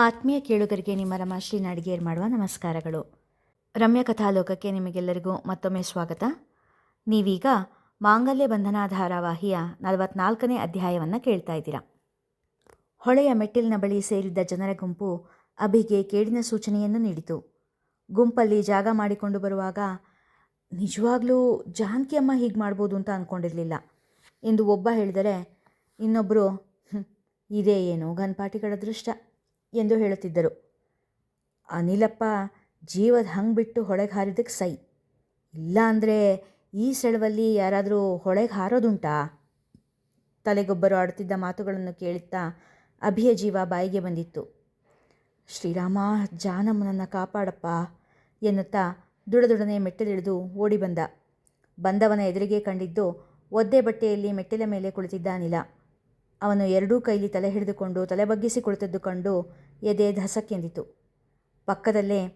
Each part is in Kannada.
ಆತ್ಮೀಯ ಕೇಳುಗರಿಗೆ ನಿಮ್ಮ ರಮಾಶ್ರೀ ನಾಡಿಗೇರ್ ಮಾಡುವ ನಮಸ್ಕಾರಗಳು. ರಮ್ಯ ಕಥಾಲೋಕಕ್ಕೆ ನಿಮಗೆಲ್ಲರಿಗೂ ಮತ್ತೊಮ್ಮೆ ಸ್ವಾಗತ. ನೀವೀಗ ಮಾಂಗಲ್ಯ ಬಂಧನ ಧಾರಾವಾಹಿಯ ನಲವತ್ನಾಲ್ಕನೇ ಅಧ್ಯಾಯವನ್ನು ಕೇಳ್ತಾ ಇದ್ದೀರಾ. ಹೊಳೆಯ ಮೆಟ್ಟಿಲಿನ ಬಳಿ ಸೇರಿದ್ದ ಜನರ ಗುಂಪು ಅಭಿಗೆ ಕೇಡಿನ ಸೂಚನೆಯನ್ನು ನೀಡಿತು. ಗುಂಪಲ್ಲಿ ಜಾಗ ಮಾಡಿಕೊಂಡು ಬರುವಾಗ, ನಿಜವಾಗ್ಲೂ ಜಾನಕಿ ಅಮ್ಮ ಹೀಗೆ ಮಾಡ್ಬೋದು ಅಂತ ಅಂದ್ಕೊಂಡಿರಲಿಲ್ಲ ಎಂದು ಒಬ್ಬ ಹೇಳಿದರೆ ಇನ್ನೊಬ್ಬರು ಇದೇ ಏನು ಗನ್ಪಾಟಿಗಳ ದೃಷ್ಟ? ಎಂದು ಹೇಳುತ್ತಿದ್ದರು. ಅನಿಲಪ್ಪ, ಜೀವದ ಹಂಗೆ ಬಿಟ್ಟು ಹೊಳೆಗೆ ಹಾರಿದಕ್ಕೆ ಸೈ. ಇಲ್ಲ ಅಂದರೆ ಈ ಸೆಳವಲ್ಲಿ ಯಾರಾದರೂ ಹೊಳೆಗೆ ಹಾರೋದುಂಟಾ? ತಲೆಗೊಬ್ಬರು ಆಡುತ್ತಿದ್ದ ಮಾತುಗಳನ್ನು ಕೇಳುತ್ತಾ ಅಭಿಯ ಜೀವ ಬಾಯಿಗೆ ಬಂದಿತ್ತು. ಶ್ರೀರಾಮ ಜಾನಮ್ಮನನ್ನು ಕಾಪಾಡಪ್ಪ ಎನ್ನುತ್ತಾ ದುಡದುಡನೆ ಮೆಟ್ಟಲಿಳಿದು ಓಡಿ ಬಂದ. ಬಂದವನ ಎದುರಿಗೆ ಕಂಡಿದ್ದು ಒದ್ದೆ ಬಟ್ಟೆಯಲ್ಲಿ ಮೆಟ್ಟಿಲ ಮೇಲೆ ಕುಳಿತಿದ್ದ ಅನಿಲ. ಅವನು ಎರಡೂ ಕೈಲಿ ತಲೆ ಹಿಡಿದುಕೊಂಡು ತಲೆ ಬಗ್ಗಿಸಿ ಕುಳಿತದ್ದು ಕಂಡು ಎದೆ ಧಸಕ್ಕೆಂದಿತು. ಪಕ್ಕದಲ್ಲೇ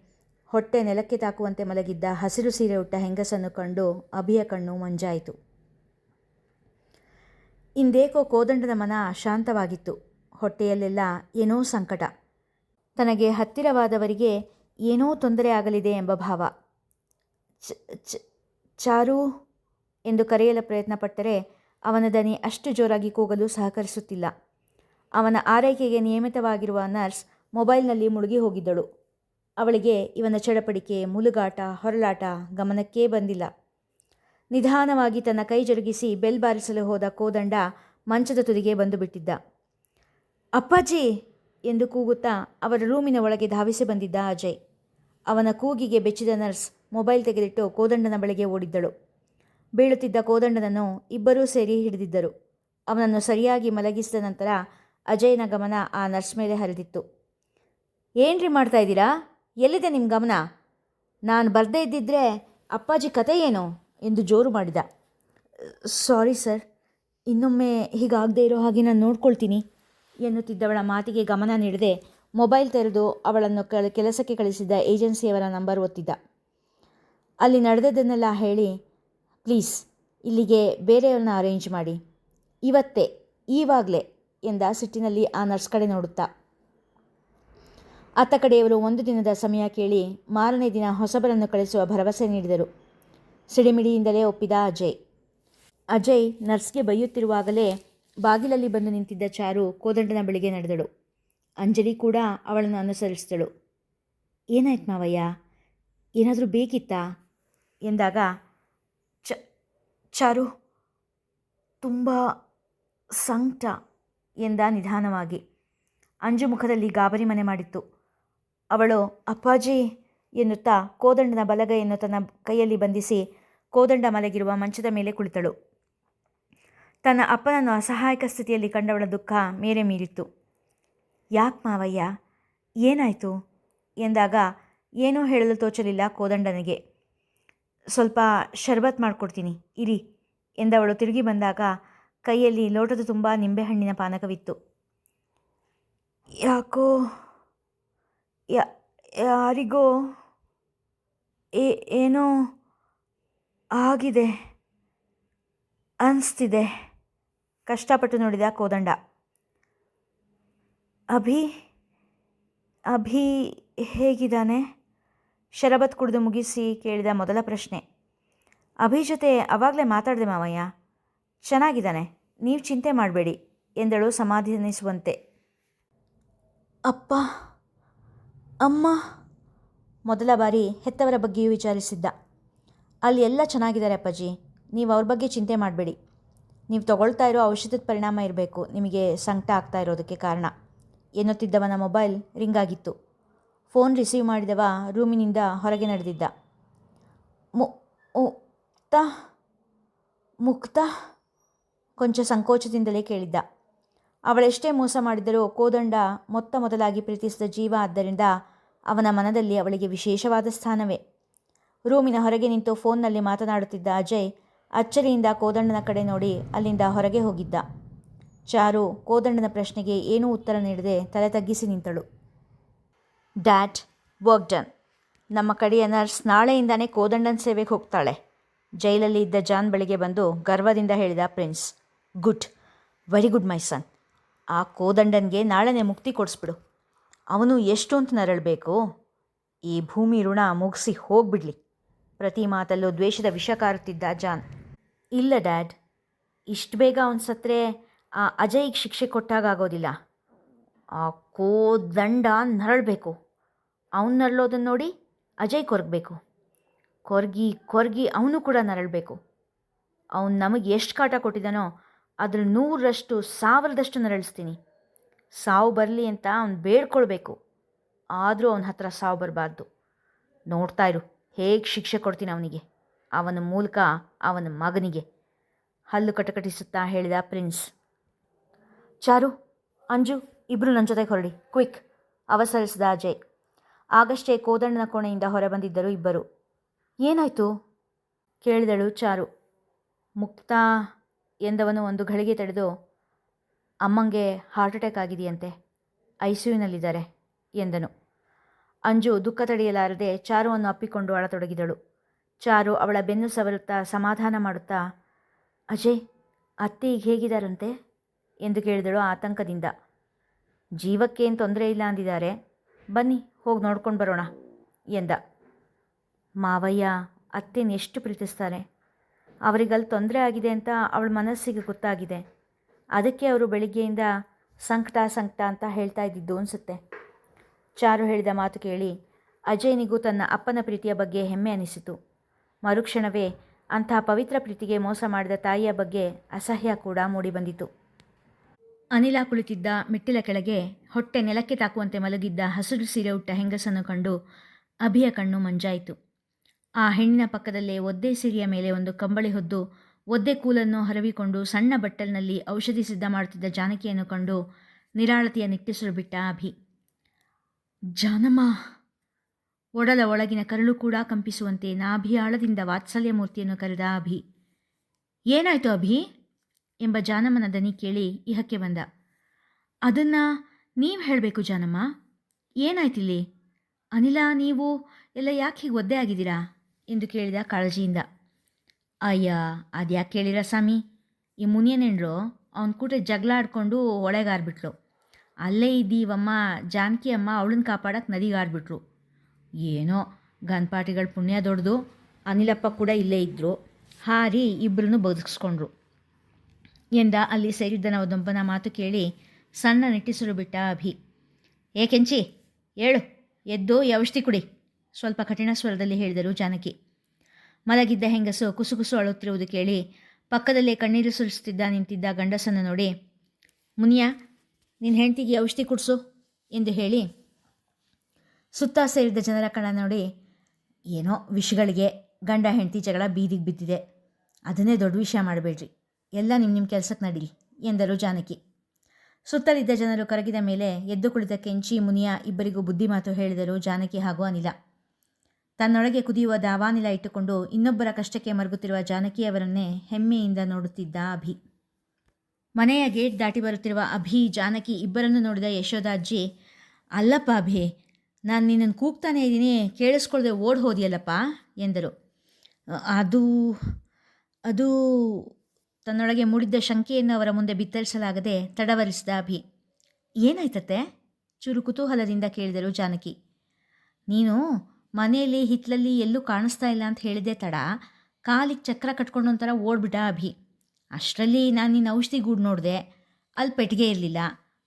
ಹೊಟ್ಟೆ ನೆಲಕ್ಕೆ ತಾಕುವಂತೆ ಮಲಗಿದ್ದ ಹಸಿರು ಸೀರೆ ಉಟ್ಟ ಹೆಂಗಸನ್ನು ಕಂಡು ಅಭಿಯ ಕಣ್ಣು ಮಂಜಾಯಿತು. ಇಂದೇಕೋ ಕೋದಂಡನ ಮನ ಶಾಂತವಾಗಿತ್ತು. ಹೊಟ್ಟೆಯಲ್ಲೆಲ್ಲ ಏನೋ ಸಂಕಟ. ತನಗೆ ಹತ್ತಿರವಾದವರಿಗೆ ಏನೋ ತೊಂದರೆ ಆಗಲಿದೆ ಎಂಬ ಭಾವ. ಚಾರು ಎಂದು ಕರೆಯಲು ಪ್ರಯತ್ನಪಟ್ಟರೆ ಅವನ ದನಿ ಅಷ್ಟು ಜೋರಾಗಿ ಕೂಗಲು ಸಹಕರಿಸುತ್ತಿಲ್ಲ. ಅವನ ಆರೈಕೆಗೆ ನಿಯಮಿತವಾಗಿರುವ ನರ್ಸ್ ಮೊಬೈಲ್ನಲ್ಲಿ ಮುಳುಗಿ ಹೋಗಿದ್ದಳು. ಅವಳಿಗೆ ಇವನ ಚಡಪಡಿಕೆ, ಮುಲುಗಾಟ ಹೊರಳಾಟ ಗಮನಕ್ಕೇ ಬಂದಿಲ್ಲ. ನಿಧಾನವಾಗಿ ತನ್ನ ಕೈ ಜರುಗಿಸಿ ಬೆಲ್ ಬಾರಿಸಲು ಹೋದ ಕೋದಂಡ ಮಂಚದ ತುದಿಗೆ ಬಂದು ಬಿಟ್ಟಿದ್ದ. ಅಪ್ಪಾಜಿ! ಎಂದು ಕೂಗುತ್ತಾ ಅವರ ರೂಮಿನ ಒಳಗೆ ಧಾವಿಸಿ ಬಂದಿದ್ದ ಅಜಯ್. ಅವನ ಕೂಗಿಗೆ ಬೆಚ್ಚಿದ ನರ್ಸ್ ಮೊಬೈಲ್ ತೆಗೆದಿಟ್ಟು ಕೋದಂಡನ ಬಳಿಗೆ ಓಡಿದ್ದಳು. ಬೀಳುತ್ತಿದ್ದ ಕೋದಂಡನನ್ನು ಇಬ್ಬರೂ ಸೇರಿ ಹಿಡಿದಿದ್ದರು. ಅವನನ್ನು ಸರಿಯಾಗಿ ಮಲಗಿಸಿದ ನಂತರ ಅಜಯ್ನ ಗಮನ ಆ ನರ್ಸ್ ಮೇಲೆ ಹರಿದಿತ್ತು. ಏನ್ರಿ ಮಾಡ್ತಾ ಇದ್ದೀರಾ? ಎಲ್ಲಿದೆ ನಿಮ್ಮ ಗಮನ? ನಾನು ಬರದೇ ಇದ್ದಿದ್ರೆ ಅಪ್ಪಾಜಿ ಕತೆ ಏನು? ಎಂದು ಜೋರು ಮಾಡಿದ. ಸಾರಿ ಸರ್, ಇನ್ನೊಮ್ಮೆ ಹೀಗಾಗದೇ ಇರೋ ಹಾಗೆ ನಾನು ನೋಡ್ಕೊಳ್ತೀನಿ, ಎನ್ನುತ್ತಿದ್ದವಳ ಮಾತಿಗೆ ಗಮನ ನೀಡದೆ ಮೊಬೈಲ್ ತೆರೆದು ಅವಳನ್ನು ಕೆಲ, ಕೆಲಸಕ್ಕೆ ಕಳಿಸಿದ್ದ ಏಜೆನ್ಸಿಯವರ ನಂಬರ್ ಒತ್ತಿದ್ದ. ಅಲ್ಲಿ ನಡೆದದ್ದನ್ನೆಲ್ಲ ಹೇಳಿ ಪ್ಲೀಸ್, ಇಲ್ಲಿಗೆ ಬೇರೆಯವ್ರನ್ನ ಅರೇಂಜ್ ಮಾಡಿ. ಇವತ್ತೇ, ಈವಾಗಲೇ ಎಂದ ಸಿಟ್ಟಿನಲ್ಲಿ ಆ ನರ್ಸ್ ಕಡೆ ನೋಡುತ್ತಾ. ಅತ್ತ ಕಡೆಯವರು ಒಂದು ದಿನದ ಸಮಯ ಕೇಳಿ ಮಾರನೇ ದಿನ ಹೊಸಬರನ್ನು ಕಳಿಸುವ ಭರವಸೆ ನೀಡಿದರು. ಸಿಡಿಮಿಡಿಯಿಂದಲೇ ಒಪ್ಪಿದ ಅಜಯ್. ಅಜಯ್ ನರ್ಸ್ಗೆ ಬೈಯುತ್ತಿರುವಾಗಲೇ ಬಾಗಿಲಲ್ಲಿ ಬಂದು ನಿಂತಿದ್ದ ಚಾರು ಕೋದಂಡನ ಬಳಿಗೆ ನಡೆದಳು. ಅಂಜಲಿ ಕೂಡ ಅವಳನ್ನು ಅನುಸರಿಸಿದಳು. ಏನಾಯ್ತು ಮಾವಯ್ಯ? ಏನಾದರೂ ಬೇಕಿತ್ತಾ? ಎಂದಾಗ ಚಾರು ತುಂಬ ಸಂಕಟ ಎಂದ ನಿಧಾನವಾಗಿ. ಅಂಜು ಮುಖದಲ್ಲಿ ಗಾಬರಿ ಮನೆ ಮಾಡಿತ್ತು. ಅವಳು, ಅಪ್ಪಾಜಿ ಎನ್ನುತ್ತಾ ಕೋದಂಡನ ಬಲಗೈಯನ್ನು ತನ್ನ ಕೈಯಲ್ಲಿ ಬಂಧಿಸಿ ಕೋದಂಡ ಮಲಗಿರುವ ಮಂಚದ ಮೇಲೆ ಕುಳಿತಳು. ತನ್ನ ಅಪ್ಪನನ್ನು ಅಸಹಾಯಕ ಸ್ಥಿತಿಯಲ್ಲಿ ಕಂಡವಳ ದುಃಖ ಮೇರೆ ಮೀರಿತ್ತು. ಯಾಕೆ ಮಾವಯ್ಯ? ಏನಾಯಿತು? ಎಂದಾಗ, ಏನೂ ಹೇಳಲು ತೋಚಲಿಲ್ಲ ಕೋದಂಡನಿಗೆ. ಸ್ವಲ್ಪ ಶರ್ಬತ್ ಮಾಡಿಕೊಡ್ತೀನಿ. ಇರಿ, ಎಂದವಳು ತಿರುಗಿ ಬಂದಾಗ ಕೈಯಲ್ಲಿ ಲೋಟದ ತುಂಬ ನಿಂಬೆಹಣ್ಣಿನ ಪಾನಕವಿತ್ತು. ಯಾಕೋ, ಯಾ, ಯಾರಿಗೋ, ಏ, ಏನೋ ಆಗಿದೆ, ಅನಿಸ್ತಿದೆ. ಕಷ್ಟಪಟ್ಟು ನೋಡಿದ ಕೋದಂಡ. ಅಭಿ ಅಭಿ ಹೇಗಿದ್ದಾನೆ? ಶರಬತ್ ಕುಡಿದು ಮುಗಿಸಿ ಕೇಳಿದ ಮೊದಲ ಪ್ರಶ್ನೆ ಅಭಿ ಜೊತೆ ಅವಾಗಲೇ ಮಾತಾಡಿದೆ ಮಾವಯ್ಯ. ಚೆನ್ನಾಗಿದ್ದಾನೆ. ನೀವು ಚಿಂತೆ ಮಾಡಬೇಡಿ, ಎಂದಳು ಸಮಾಧಾನಿಸುವಂತೆ. ಅಪ್ಪ, ಅಮ್ಮ, ಮೊದಲ ಬಾರಿ ಹೆತ್ತವರ ಬಗ್ಗೆಯೂ ವಿಚಾರಿಸಿದ್ದ. ಅಲ್ಲಿ ಎಲ್ಲ ಚೆನ್ನಾಗಿದ್ದಾರೆ ಅಪ್ಪಾಜಿ. ನೀವು ಅವ್ರ ಬಗ್ಗೆ ಚಿಂತೆ ಮಾಡಬೇಡಿ. ನೀವು ತಗೊಳ್ತಾ ಇರೋ ಔಷಧದ ಪರಿಣಾಮ ಇರಬೇಕು. ನಿಮಗೆ ಸಂಕಟ ಆಗ್ತಾ ಇರೋದಕ್ಕೆ ಕಾರಣ. ಎನ್ನುತ್ತಿದ್ದವನ ಮೊಬೈಲ್ ರಿಂಗ್ ಆಗಿತ್ತು. ಫೋನ್ ರಿಸೀವ್ ಮಾಡಿದವ ರೂಮಿನಿಂದ ಹೊರಗೆ ನಡೆದಿದ್ದ. ಮುಕ್ತ ಮುಕ್ತ, ಕೊಂಚ ಸಂಕೋಚದಿಂದಲೇ ಕೇಳಿದ್ದ. ಅವಳೆಷ್ಟೇ ಮೋಸ ಮಾಡಿದರೂ ಕೋದಂಡ ಮೊತ್ತ ಮೊದಲಾಗಿ ಪ್ರೀತಿಸಿದ ಜೀವ ಆದ್ದರಿಂದ ಅವನ ಮನದಲ್ಲಿ ಅವಳಿಗೆ ವಿಶೇಷವಾದ ಸ್ಥಾನವೇ. ರೂಮಿನ ಹೊರಗೆ ನಿಂತು ಫೋನ್ನಲ್ಲಿ ಮಾತನಾಡುತ್ತಿದ್ದ ಅಜಯ್ ಅಚ್ಚರಿಯಿಂದ ಕೋದಂಡನ ಕಡೆ ನೋಡಿ ಅಲ್ಲಿಂದ ಹೊರಗೆ ಹೋಗಿದ್ದ. ಚಾರು, ಕೋದಂಡನ ಪ್ರಶ್ನೆಗೆ ಏನೂ ಉತ್ತರ ನೀಡದೆ ತಲೆ ತಗ್ಗಿಸಿ ನಿಂತಳು. ಡ್ಯಾಟ್ ವರ್ಕ್ ಡನ್ ನಮ್ಮ ಕಡೆಯ ನರ್ಸ್ ನಾಳೆಯಿಂದಾನೇ ಕೋದಂಡನ ಸೇವೆಗೆ ಹೋಗ್ತಾಳೆ. ಜೈಲಲ್ಲಿ ಇದ್ದ ಜಾನ್ ಬಳಿಗೆ ಬಂದು ಗರ್ವದಿಂದ ಹೇಳಿದ prince, good very good my son ಆ ಕೋದಂಡನ್ಗೆ ನಾಳೆನೇ ಮುಕ್ತಿ ಕೊಡಿಸ್ಬಿಡು. ಅವನು ಎಷ್ಟು ಅಂತ ನರಳಬೇಕು. ಈ ಭೂಮಿ ಋಣ ಮುಗಿಸಿ ಹೋಗ್ಬಿಡ್ಲಿ. ಪ್ರತಿ ಮಾತಲ್ಲೂ ದ್ವೇಷದ ವಿಷ ಕಾರುತ್ತಿದ್ದ ಜಾನ್, ಇಲ್ಲ, ಡ್ಯಾಡ್. ಇಷ್ಟು ಬೇಗ ಅವನು ಸತ್ತರೆ ಆ ಅಜಯ್ಗೆ ಶಿಕ್ಷೆ ಕೊಟ್ಟಾಗೋದಿಲ್ಲ ಆ ಕೋದಂಡ ನರಳಬೇಕು. ಅವನು ನರಳೋದನ್ನು ನೋಡಿ ಅಜಯ್ ಕೊರಗಬೇಕು. ಕೊರಗಿ ಕೊರಗಿ ಅವನು ಕೂಡ ನರಳಬೇಕು. ಅವನು ನಮಗೆ ಎಷ್ಟು ಕಾಟ ಕೊಟ್ಟಿದ್ದಾನೋ ಅದ್ರ ನೂರರಷ್ಟು, ಸಾವಿರದಷ್ಟು ನರಳಿಸ್ತೀನಿ. ಸಾವು ಬರಲಿ ಅಂತ ಅವ್ನು ಬೇಡ್ಕೊಳ್ಬೇಕು. ಆದರೂ ಅವನ ಹತ್ರ ಸಾವು ಬರಬಾರ್ದು. ನೋಡ್ತಾ ಇರು, ಹೇಗೆ ಶಿಕ್ಷೆ ಕೊಡ್ತೀನಿ ಅವನಿಗೆ. ಅವನ ಮೂಲಕ ಅವನ ಮಗನಿಗೆ. ಹಲ್ಲು ಕಟಕಟಿಸುತ್ತಾ ಹೇಳಿದ ಪ್ರಿನ್ಸ್. ಚಾರು, ಅಂಜು ಇಬ್ಬರು ನನ್ನ ಜೊತೆಗೆ ಹೊರಡಿ. ಕ್ವಿಕ್, ಅವಸರಿಸಿದ ಅಜಯ್. ಆಗಷ್ಟೇ ಕೋದಣ್ಣನ ಕೋಣೆಯಿಂದ ಹೊರಬಂದಿದ್ದರು ಇಬ್ಬರು. ಏನಾಯಿತು? ಕೇಳಿದಳು ಚಾರು. ಮುಕ್ತಾ ಎಂದವನು ಒಂದು ಘಳಿಗೆ ತಡೆದು, ಅಮ್ಮಂಗೆ ಹಾರ್ಟ್ ಅಟ್ಯಾಕ್ ಆಗಿದೆಯಂತೆ ಐ ಸಿಯುನಲ್ಲಿದ್ದಾರೆ ಎಂದನು. ಅಂಜು ದುಃಖ ತಡೆಯಲಾರದೆ ಚಾರುವನ್ನು ಅಪ್ಪಿಕೊಂಡು ಅಳತೊಡಗಿದಳು. ಚಾರು ಅವಳ ಬೆನ್ನು ಸವರುತ್ತಾ ಸಮಾಧಾನ ಮಾಡುತ್ತಾ, ಅಜಯ್, ಅತ್ತೆ ಈಗ ಹೇಗಿದ್ದಾರಂತೆ? ಎಂದು ಕೇಳಿದಳು ಆತಂಕದಿಂದ. ಜೀವಕ್ಕೇನು ತೊಂದರೆ ಇಲ್ಲ ಅಂದಿದ್ದಾರೆ. ಬನ್ನಿ, ಹೋಗಿ ನೋಡ್ಕೊಂಡು ಬರೋಣ ಎಂದ. ಮಾವಯ್ಯ ಅತ್ತೆನ ಎಷ್ಟು ಪ್ರೀತಿಸ್ತಾರೆ. ಅವರಿಗಲ್ಲಿ ತೊಂದರೆ ಆಗಿದೆ ಅಂತ ಅವಳ ಮನಸ್ಸಿಗೆ ಗೊತ್ತಾಗಿದೆ. ಅದಕ್ಕೆ ಅವರು ಬೆಳಿಗ್ಗೆಯಿಂದ ಸಂಕಟ ಸಂಕಟ ಅಂತ ಹೇಳ್ತಾ ಇದ್ದಿದ್ದು ಅನಿಸುತ್ತೆ. ಚಾರು ಹೇಳಿದ ಮಾತು ಕೇಳಿ ಅಜಯ್ನಿಗೂ ತನ್ನ ಅಪ್ಪನ ಪ್ರೀತಿಯ ಬಗ್ಗೆ ಹೆಮ್ಮೆ ಅನಿಸಿತು. ಮರುಕ್ಷಣವೇ ಅಂತಹ ಪವಿತ್ರ ಪ್ರೀತಿಗೆ ಮೋಸ ಮಾಡಿದ ತಾಯಿಯ ಬಗ್ಗೆ ಅಸಹ್ಯ ಕೂಡ ಮೂಡಿಬಂದಿತು ಅನಿಲ ಕುಳಿತಿದ್ದ ಮೆಟ್ಟಿಲ ಕೆಳಗೆ ಹೊಟ್ಟೆ ನೆಲಕ್ಕೆ ತಾಕುವಂತೆ ಮಲಗಿದ್ದ ಹಸಿರು ಸೀರೆ ಉಟ್ಟ ಹೆಂಗಸನ್ನು ಕಂಡು ಅಭಿಯ ಕಣ್ಣು ಮಂಜಾಯಿತು. ಆ ಹೆಣ್ಣಿನ ಪಕ್ಕದಲ್ಲೇ ಒದ್ದೆ ಸೀರೆಯ ಮೇಲೆ ಒಂದು ಕಂಬಳಿ ಹೊದ್ದು ಒದ್ದೆ ಕೂಲನ್ನು ಹರವಿಕೊಂಡು ಸಣ್ಣ ಬಟ್ಟಲಿನಲ್ಲಿ ಔಷಧಿ ಸಿದ್ಧ ಮಾಡುತ್ತಿದ್ದ ಜಾನಕಿಯನ್ನು ಕಂಡು ನಿರಾಳತೆಯ ನಿಟ್ಟಿಸಲು ಬಿಟ್ಟ ಅಭಿ. ಜಾನಮ್ಮ! ಒಡಲ ಒಳಗಿನ ಕರಳು ಕೂಡ ಕಂಪಿಸುವಂತೆ ನಾಭಿಯಾಳದಿಂದ ವಾತ್ಸಲ್ಯ ಮೂರ್ತಿಯನ್ನು ಕರೆದ ಅಭಿ. ಏನಾಯ್ತು ಅಭಿ? ಎಂಬ ಜಾನಮ್ಮನ ದನಿ ಕೇಳಿ ಇಹಕ್ಕೆ ಬಂದ. ಅದನ್ನ ನೀವು ಹೇಳಬೇಕು ಜಾನಮ್ಮ. ಏನಾಯ್ತಿಲ್ಲಿ? ಅನಿಲ, ನೀವು ಎಲ್ಲ ಯಾಕೆ ಹೀಗೆ ಒದ್ದೆ ಆಗಿದ್ದೀರಾ? ಎಂದು ಕೇಳಿದ ಕಾಳಜಿಯಿಂದ. ಅಯ್ಯ, ಅದ್ಯಾಕೆ ಕೇಳಿರ ಸ್ವಾಮಿ? ಈ ಮುನಿಯನೆಂಡ್ರು ಅವನ ಕೂಟ ಜಗಳ ಆಡ್ಕೊಂಡು ಒಳಗಾರ್ಬಿಟ್ಲು ಅಲ್ಲೇ ಇದ್ದೀವಮ್ಮ ಜಾನಕಿ ಅಮ್ಮ ಅವಳನ್ನ ಕಾಪಾಡಕ್ಕೆ ನದಿಗಾರ್ಬಿಟ್ರು ಏನೋ ಗನ್ಪಾಟಿಗಳ ಪುಣ್ಯ ದೊಡ್ಡದು ಅನಿಲಪ್ಪ ಕೂಡ ಇಲ್ಲೇ ಇದ್ದರು ಹಾರಿ ಇಬ್ಬರನ್ನು ಬದುಕಿಸ್ಕೊಂಡ್ರು. ಎಂದ ಅಲ್ಲಿ ಸೇರಿದ್ದನ ನವದೊಂಬನ ಮಾತು ಕೇಳಿ ಸಣ್ಣ ನಿಟ್ಟಿಸಲು ಬಿಟ್ಟ ಅಭಿ. ಏಕೆಂಚಿ ಕೆಂಚಿ ಹೇಳು ಎದ್ದು ಈ ಔಷಧಿ ಕುಡಿ, ಸ್ವಲ್ಪ ಕಠಿಣ ಸ್ವರದಲ್ಲಿ ಹೇಳಿದರು ಜಾನಕಿ. ಮಲಗಿದ್ದ ಹೆಂಗಸು ಕುಸುಕುಸು ಅಳುತ್ತಿರುವುದು ಕೇಳಿ ಪಕ್ಕದಲ್ಲೇ ಕಣ್ಣೀರು ಸುರಿಸುತ್ತಿದ್ದ ನಿಂತಿದ್ದ ಗಂಡಸನ್ನು ನೋಡಿ, ಮುನಿಯ ನಿನ್ನ ಹೆಂಡತಿಗೆ ಔಷಧಿ ಕುಡಿಸು, ಎಂದು ಹೇಳಿ ಸುತ್ತ ಸೇರಿದ ಜನರ ಕಣ ನೋಡಿ, ಏನೋ ವಿಷಗಳಿಗೆ ಗಂಡ ಹೆಂಡತಿ ಜಗಳ ಬೀದಿಗೆ ಬಿದ್ದಿದೆ. ಅದನ್ನೇ ದೊಡ್ಡ ವಿಷಯ ಮಾಡಬೇಡ್ರಿ. ಎಲ್ಲ ನಿಮ್ಮ ನಿಮ್ಮ ಕೆಲಸಕ್ಕೆ ನಡೀಲಿ ಎಂದರು ಜಾನಕಿ. ಸುತ್ತಲಿದ್ದ ಜನರು ಕರಗಿದ ಮೇಲೆ ಎದ್ದು ಕುಳಿತ ಕೆಂಚಿ, ಮುನಿಯ ಇಬ್ಬರಿಗೂ ಬುದ್ಧಿ ಮಾತು ಹೇಳಿದರು ಜಾನಕಿ ಹಾಗೂ ಅನಿಲ. ತನ್ನೊಳಗೆ ಕುದಿಯುವ ದಾವಾನಿಲ ಇಟ್ಟುಕೊಂಡು ಇನ್ನೊಬ್ಬರ ಕಷ್ಟಕ್ಕೆ ಮರುಗುತ್ತಿರುವ ಜಾನಕಿಯವರನ್ನೇ ಹೆಮ್ಮೆಯಿಂದ ನೋಡುತ್ತಿದ್ದ ಅಭಿ. ಮನೆಯ ಗೇಟ್ ದಾಟಿ ಬರುತ್ತಿರುವ ಅಭಿ, ಜಾನಕಿ ಇಬ್ಬರನ್ನು ನೋಡಿದ ಯಶೋದಾಜ್ಜಿ ಅಲ್ಲಪ್ಪ ಅಭಿ, ನಾನು ನಿನ್ನನ್ನು ಕೂಗ್ತಾನೆ ಇದ್ದೀನಿ, ಕೇಳಿಸ್ಕೊಳ್ದೆ ಓಡ್ ಹೋದಿಯಲ್ಲಪ್ಪ? ಎಂದರು. ಅದು ಅದು ತನ್ನೊಳಗೆ ಮೂಡಿದ್ದ ಶಂಕೆಯನ್ನು ಅವರ ಮುಂದೆ ಬಿತ್ತರಿಸಲಾಗದೆ ತಡವರಿಸಿದ ಅಭಿ. ಏನಾಯ್ತತೆ ಚೂರು ಕುತೂಹಲದಿಂದ ಕೇಳಿದರು ಜಾನಕಿ. ನೀನು ಮನೆಯಲ್ಲಿ ಹಿತ್ತಲಲ್ಲಿ ಎಲ್ಲೂ ಕಾಣಿಸ್ತಾ ಇಲ್ಲ ಅಂತ ಹೇಳಿದೆ ತಡ. ಕಾಲಿಗೆ ಚಕ್ರ ಕಟ್ಕೊಂಡು ಒಂಥರ ಓಡ್ಬಿಟ್ಟ ಅಭಿ. ಅಷ್ಟರಲ್ಲಿ ನಾನು ನಿನ್ನ ಔಷಧಿ ಗೂಡು ನೋಡಿದೆ. ಅಲ್ಲಿ ಪೆಟ್ಟಿಗೆ ಇರಲಿಲ್ಲ.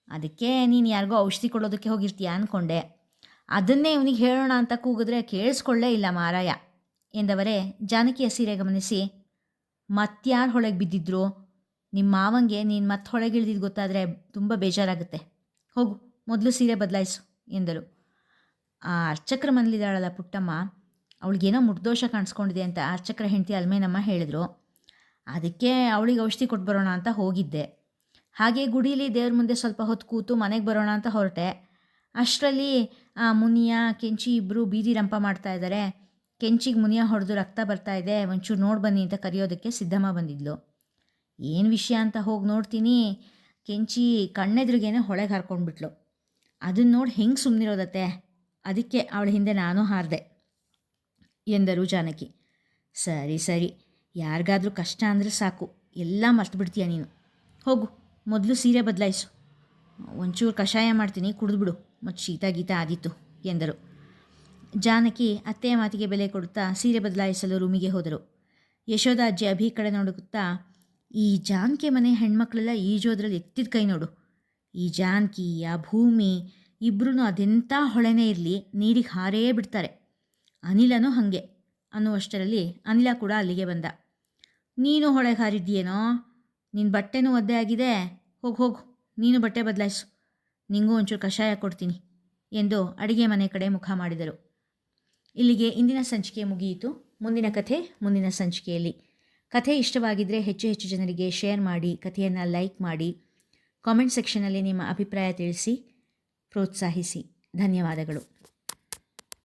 ಅದಕ್ಕೆ ನೀನು ಯಾರಿಗೋ ಔಷಧಿ ಕೊಡೋದಕ್ಕೆ ಹೋಗಿರ್ತೀಯ ಅಂದ್ಕೊಂಡೆ ಅದನ್ನೇ ಇವನಿಗೆ ಹೇಳೋಣ ಅಂತ ಕೂಗಿದ್ರೆ ಕೇಳಿಸ್ಕೊಳ್ಳೇ ಇಲ್ಲ ಮಾರಾಯ ಎಂದವರೇ ಜಾನಕಿಯ ಸೀರೆ ಗಮನಿಸಿ ಮತ್ಯಾರು ಹೊಳೆಗೆ ಬಿದ್ದಿದ್ರು. ನಿಮ್ಮ ಮಾವಂಗೆ ನೀನು ಮತ್ತೆ ಹೊಳೆಗಿಳಿದಿದ್ದು ಗೊತ್ತಾದರೆ ತುಂಬ ಬೇಜಾರಾಗುತ್ತೆ. ಹೋಗು, ಮೊದಲು ಸೀರೆ ಬದಲಾಯಿಸು ಎಂದರು ಆ ಅರ್ಚಕ್ರ ಮನೇಲಿದ್ದಾಳಲ್ಲ ಪುಟ್ಟಮ್ಮ, ಅವಳಿಗೇನೋ ಮುಟ್ದೋಷ ಕಾಣಿಸ್ಕೊಂಡಿದೆ ಅಂತ ಅರ್ಚಕ್ರ ಹೆಂಡತಿ ಅಲ್ಮೇನಮ್ಮ ಹೇಳಿದರು. ಅದಕ್ಕೆ ಅವಳಿಗೆ ಔಷಧಿ ಕೊಟ್ಟು ಬರೋಣ ಅಂತ ಹೋಗಿದ್ದೆ. ಹಾಗೆ ಗುಡೀಲಿ ದೇವ್ರ ಮುಂದೆ ಸ್ವಲ್ಪ ಹೊತ್ತು ಕೂತು ಮನೆಗೆ ಬರೋಣ ಅಂತ ಹೊರಟೆ. ಅಷ್ಟರಲ್ಲಿ ಆ ಮುನಿಯ, ಕೆಂಚಿ ಇಬ್ಬರು ಬೀದಿ ರಂಪ ಮಾಡ್ತಾ ಇದ್ದಾರೆ ಕೆಂಚಿಗೆ ಮುನಿಯ ಹೊಡೆದು ರಕ್ತ ಬರ್ತಾ ಇದೆ, ಒಂಚೂರು ನೋಡಿ ಬನ್ನಿ ಅಂತ ಕರೆಯೋದಕ್ಕೆ ಸಿದ್ಧಮ್ಮ ಬಂದಿದ್ಲು. ಏನು ವಿಷಯ ಅಂತ ಹೋಗಿ ನೋಡ್ತೀನಿ. ಕೆಂಚಿ ಕಣ್ಣೆದ್ರಿಗೇನೆ ಹೊಳೆಗೆ ಹರ್ಕೊಂಡ್ಬಿಟ್ಲು. ಅದನ್ನ ನೋಡಿ ಹೆಂಗೆ ಸುಮ್ಮನಿರೋದತ್ತೆ ಅದಕ್ಕೆ ಅವಳ ಹಿಂದೆ ನಾನು ಹಾರಿದೆ, ಎಂದರು ಜಾನಕಿ. ಸರಿ ಸರಿ. ಯಾರಿಗಾದರೂ ಕಷ್ಟ ಅಂದರೆ ಸಾಕು. ಎಲ್ಲ ಮರ್ತು ಬಿಡ್ತೀಯ ನೀನು. ಹೋಗು, ಮೊದಲು ಸೀರೆ ಬದಲಾಯಿಸು. ಒಂಚೂರು ಕಷಾಯ ಮಾಡ್ತೀನಿ, ಕುಡಿದ್ಬಿಡು. ಮತ್ತು ಶೀತ ಗೀತ ಆದಿತ್ತು ಎಂದರು. ಜಾನಕಿ ಅತ್ತೆಯ ಮಾತಿಗೆ ಬೆಲೆ ಕೊಡುತ್ತಾ ಸೀರೆ ಬದಲಾಯಿಸಲು ರೂಮಿಗೆ ಹೋದರು. ಯಶೋಧ ಅಜ್ಜಿ ಅಭಿ ಕಡೆ ನೋಡುತ್ತಾ, ಈ ಜಾನಕಿ ಮನೆ ಹೆಣ್ಮಕ್ಳೆಲ್ಲ ಈಜೋದ್ರಲ್ಲಿ ಎತ್ತಿದ ಕೈ ನೋಡು. ಈ ಜಾನಕಿ, ಆ ಭೂಮಿ ಇಬ್ಬರೂ ಅದೆಂಥ ಹೊಳೆನೇ ಇರಲಿ, ನೀರಿಗೆ ಹಾರೇ ಬಿಡ್ತಾರೆ. ಅನಿಲನೂ ಹಾಗೆ. ಅನ್ನುವಷ್ಟರಲ್ಲಿ ಅನಿಲ ಕೂಡ ಅಲ್ಲಿಗೆ ಬಂದ. ನೀನು ಹೊಳೆಗೆ ಹಾರಿದ್ದೀಯೇನೋ? ನಿನ್ನ ಬಟ್ಟೆನೂ ಒದ್ದೆ ಆಗಿದೆ. ಹೋಗಿ, ಹೋಗು, ನೀನು ಬಟ್ಟೆ ಬದಲಾಯಿಸು. ನಿಂಗೂ ಒಂಚೂರು ಕಷಾಯ ಕೊಡ್ತೀನಿ. ಎಂದು ಅಡಿಗೆ ಮನೆ ಕಡೆ ಮುಖ ಮಾಡಿದರು. ಇಲ್ಲಿಗೆ ಇಂದಿನ ಸಂಚಿಕೆ ಮುಗಿಯಿತು. ಮುಂದಿನ ಕಥೆ ಮುಂದಿನ ಸಂಚಿಕೆಯಲ್ಲಿ. ಕಥೆ ಇಷ್ಟವಾಗಿದ್ದರೆ ಹೆಚ್ಚು ಹೆಚ್ಚು ಜನರಿಗೆ ಶೇರ್ ಮಾಡಿ, ಕಥೆಯನ್ನು ಲೈಕ್ ಮಾಡಿ, ಕಾಮೆಂಟ್ ಸೆಕ್ಷನಲ್ಲಿ ನಿಮ್ಮ ಅಭಿಪ್ರಾಯ ತಿಳಿಸಿ, ಪ್ರೋತ್ಸಾಹಿಸಿ. ಧನ್ಯವಾದಗಳು.